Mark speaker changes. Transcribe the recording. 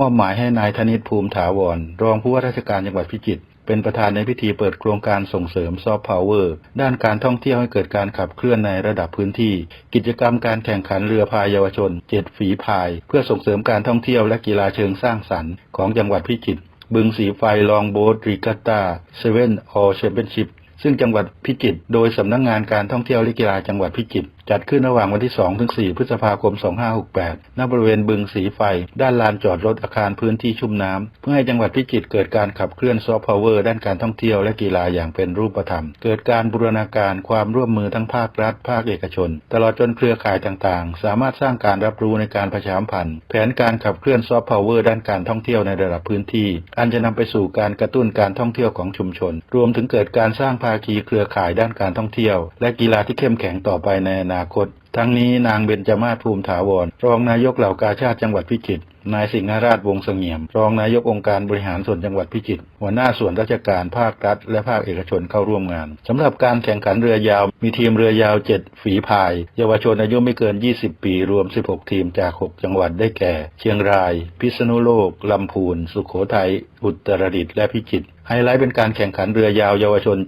Speaker 1: มอบหมายให้นายธนิตภูมิถาวร รองผู้ว่าราชการจังหวัดพิจิตรเป็นประธานในพิธีเปิดโครงการส่งเสริมซอฟต์พาวเวอร์ด้านการท่องเที่ยวให้เกิดการขับเคลื่อนในระดับพื้นที่ กิจกรรมการแข่งขันเรือพายเยาวชนเจ็ดฝีพาย เพื่อส่งเสริมการท่องเที่ยวและกีฬาเชิงสร้างสรรค์ของจังหวัดพิจิตรบึงสีไฟลองโบ๊ทรีกัตตาเซเว่นออแชมเปี้ยนชิพซึ่งจังหวัดพิจิตรโดยสำนักงงานการท่องเที่ยวและกีฬาจังหวัดพิจิตรจัดขึ้นระหว่างวันที่ 2 ถึง 4 พฤษภาคม 2568 ณ บริเวณบึงสีไฟ ด้านลานจอดรถอาคารพื้นที่ชุ่มน้ำ เพื่อให้จังหวัดพิจิตรเกิดการขับเคลื่อนซอฟต์พาวเวอร์ด้านการท่องเที่ยวและกีฬาอย่างเป็นรูปธรรม เกิดการบูรณาการความร่วมมือทั้งภาครัฐ ภาคเอกชน ตลอดจนเครือข่ายต่างๆ สามารถสร้างการรับรู้ในการประชาสัมพันธ์ แผนการขับเคลื่อนซอฟต์พาวเวอร์ด้านการท่องเที่ยวในระดับพื้นที่ อันจะนำไปสู่การกระตุ้นการท่องเที่ยวของชุมชน รวมถึงเกิดการสร้างภาคีเครือข่ายด้านการท่องเที่ยว และกีฬาที่เข้มแข็งต่อไปในนาคต ทั้งนี้นางเบญจมาศภูมิถาวร รองนายกเหล่ากาชาติจังหวัดพิจิตร นายสิงหราชวงศ์เสงี่ยม รองนายกองค์การบริหารส่วนจังหวัดพิจิตร หัวหน้าส่วนราชการภาครัฐ และภาคเอกชนเข้าร่วมงานสำหรับการแข่งขันเรือยาว มีทีมเรือยาว 7 ฝีพาย เยาวชนอายุไม่เกิน 20 ปี รวม 16 ทีมจาก 6 จังหวัดได้แก่ เชียงราย พิษณุโลก ลำพูน สุโขทัย อุตรดิตถ์ และพิจิตร ไฮไลท์เป็นการแข่งขันเรือยาวเยาวชน